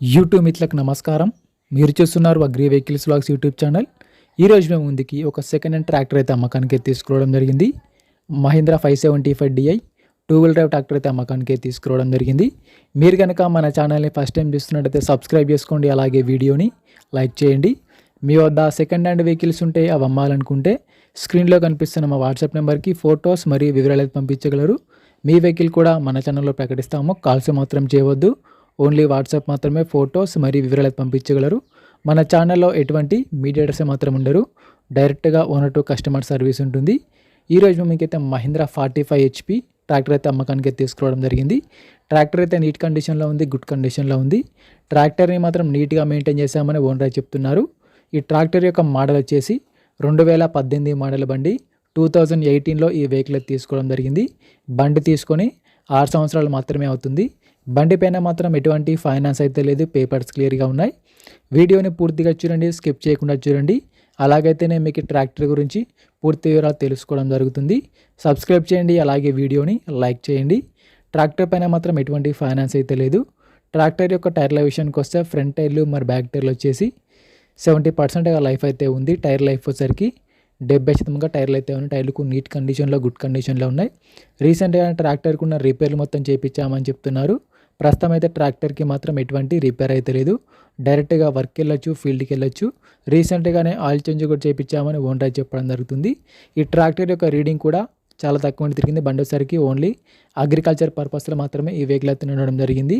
YouTube మిత్రులకు నమస్కారం. మీరు చూస్తున్నారు agri vehicles vlogs YouTube channel. ఈరోజు మేము ముందుకి ఒక సెకండ్ హ్యాండ్ ట్రాక్టర్ అయితే అమ్మకానికి తీసుకురావడం జరిగింది. Mahindra five seventy five DI two wheel drive tractor అయితే అమ్మకానికి తీసుకురావడం జరిగింది. మీరు కనుక మన ఛానల్ని ఫస్ట్ టైం చూస్తున్నట్టయితే సబ్స్క్రైబ్ చేసుకోండి. అలాగే వీడియోని లైక్ చేయండి. మీ వద్ద సెకండ్ హ్యాండ్ వెహికల్స్ ఉంటే అవి అమ్మాలనుకుంటే స్క్రీన్లో కనిపిస్తున్న మా వాట్సాప్ నెంబర్కి ఫొటోస్ మరియు వివరాలు అయితే పంపించగలరు. మీ వెహికల్ కూడా మన ఛానల్లో ప్రకటిస్తాము. కాల్స్ మాత్రం చేయవద్దు. ఓన్లీ వాట్సాప్ మాత్రమే ఫొటోస్ మరియు వివరాలు పంపించగలరు. మన ఛానల్లో ఎటువంటి మీడియేటర్స్ మాత్రం ఉండరు. డైరెక్ట్గా ఓనర్ టు కస్టమర్ సర్వీస్ ఉంటుంది. ఈరోజు మీకైతే Mahindra forty five HP tractor అయితే అమ్మకానికి అయితే తీసుకురావడం జరిగింది. ట్రాక్టర్ అయితే నీట్ కండిషన్లో ఉంది గుడ్ కండిషన్లో ఉంది. ట్రాక్టర్ని మాత్రం నీట్గా మెయింటైన్ చేశామని ఓనర్ చెప్తున్నారు. ఈ ట్రాక్టర్ యొక్క మోడల్ వచ్చేసి రెండు వేల పద్దెనిమిది మోడల్ బండి. టూ థౌజండ్ ఎయిటీన్లో ఈ వెహికల్ తీసుకోవడం జరిగింది. బండి తీసుకొని ఆరు సంవత్సరాలు మాత్రమే అవుతుంది. బండి పైన మాత్రం ఎటువంటి ఫైనాన్స్ అయితే లేదు. పేపర్స్ క్లియర్గా ఉన్నాయి. వీడియోని పూర్తిగా చూడండి. స్కిప్ చేయకుండా చూడండి. అలాగైతేనే మీకు ట్రాక్టర్ గురించి పూర్తి వివరాలు తెలుసుకోవడం జరుగుతుంది. సబ్స్క్రైబ్ చేయండి. అలాగే వీడియోని లైక్ చేయండి. ట్రాక్టర్ పైన మాత్రం ఎటువంటి ఫైనాన్స్ అయితే లేదు. ట్రాక్టర్ యొక్క టైర్ల విషయానికి వస్తే ఫ్రంట్ టైర్లు మరి బ్యాక్ టైర్లు వచ్చేసి సెవెంటీ పర్సెంట్గా లైఫ్ అయితే ఉంది. టైర్ లైఫ్ వచ్చేసరికి డెబ్బై శాతంగా టైర్లు అయితే ఉన్నాయి. టైర్లకు నీట్ కండిషన్లో గుడ్ కండిషన్లో ఉన్నాయి. రీసెంట్గా ట్రాక్టర్కి ఉన్న రిపేర్లు మొత్తం చేయించామని చెప్తున్నారు. ప్రస్తుతం అయితే ట్రాక్టర్కి మాత్రం ఎటువంటి రిపేర్ అయితే లేదు. డైరెక్ట్గా వర్క్ వెళ్ళొచ్చు ఫీల్డ్కి వెళ్ళొచ్చు రీసెంట్గానే ఆయిల్ చేంజ్ కూడా చేయించామని ఓనర్ చెప్పడం జరుగుతుంది. ఈ ట్రాక్టర్ యొక్క రీడింగ్ కూడా చాలా తక్కువ తిరిగింది బండి వచ్చేసరికి ఓన్లీ అగ్రికల్చర్ పర్పస్లో మాత్రమే ఈ వెహికల్ అయితే ఉండడం జరిగింది.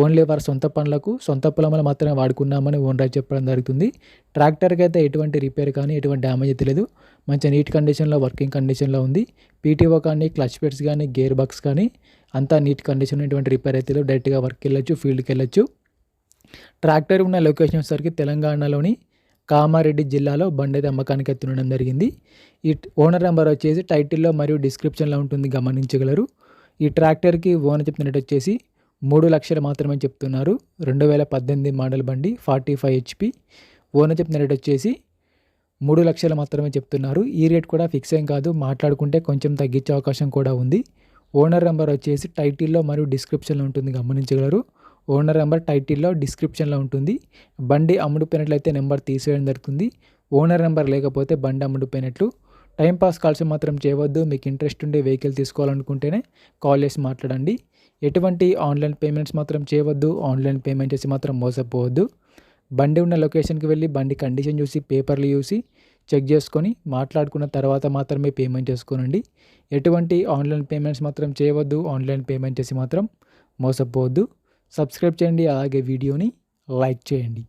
ఓన్లీ వారి సొంత పనులకు సొంత పొలంలో మాత్రమే వాడుకున్నామని ఓనర్ చెప్పడం జరుగుతుంది. ట్రాక్టర్కి అయితే ఎటువంటి రిపేర్ కానీ ఎటువంటి డ్యామేజ్ అయితే లేదు. మంచి నీట్ కండిషన్లో వర్కింగ్ కండిషన్లో ఉంది. పీటీఓ కానీ క్లచ్ పెట్స్ కానీ గేర్ బాక్స్ కానీ అంతా నీట్ కండిషన్ ఎటువంటి రిపేర్ అయితే లేదు. డైరెక్ట్గా వర్క్ వెళ్ళొచ్చు ఫీల్డ్కి వెళ్ళొచ్చు. ట్రాక్టర్ ఉన్న లొకేషన్ వచ్చేసరికి తెలంగాణలోని కామారెడ్డి జిల్లాలో బండి అయితే అమ్మకానికి ఎత్తుండడం జరిగింది. ఈ ఓనర్ నెంబర్ వచ్చేసి టైటిల్లో మరియు డిస్క్రిప్షన్లో ఉంటుంది. గమనించగలరు. ఈ ట్రాక్టర్కి ఓనర్ చెప్తున్నట్టు వచ్చేసి మూడు లక్షలు మాత్రమే చెప్తున్నారు. రెండు వేల పద్దెనిమిది మోడల్ బండి ఫార్టీ ఫైవ్ హెచ్పి ఓనర్ చెప్పిన రేట్ వచ్చేసి మూడు లక్షలు మాత్రమే చెప్తున్నారు. ఈ రేట్ కూడా ఫిక్స్ ఏం కాదు. మాట్లాడుకుంటే కొంచెం తగ్గించే అవకాశం కూడా ఉంది. ఓనర్ నెంబర్ వచ్చేసి టైటిల్లో మరియు డిస్క్రిప్షన్లో ఉంటుంది. గమనించగలరు. ఓనర్ నెంబర్ టైటిల్లో డిస్క్రిప్షన్లో ఉంటుంది. బండి అమ్ముడుపోయినట్లయితే నెంబర్ తీసేయడం జరుగుతుంది. ఓనర్ నెంబర్ లేకపోతే బండి అమ్ముడుపోయినట్లు. టైంపాస్ కాల్స్ మాత్రం చేయవద్దు. మీకు ఇంట్రెస్ట్ ఉండే వెహికల్ తీసుకోవాలనుకుంటేనే కాల్ చేసి మాట్లాడండి. ఎటువంటి ఆన్లైన్ పేమెంట్స్ మాత్రం చేయవద్దు ఆన్లైన్ పేమెంట్ చేసి మాత్రం మోసపోవద్దు. బండి ఉన్న లొకేషన్కి వెళ్ళి బండి కండిషన్ చూసి పేపర్లు చూసి చెక్ చేసుకొని మాట్లాడుకున్న తర్వాత మాత్రమే పేమెంట్ చేసుకోనండి. ఎటువంటి ఆన్లైన్ పేమెంట్స్ మాత్రం చేయవద్దు ఆన్లైన్ పేమెంట్ చేసి మాత్రం మోసపోవద్దు. సబ్స్క్రైబ్ చేయండి అలాగే వీడియోని లైక్ చేయండి.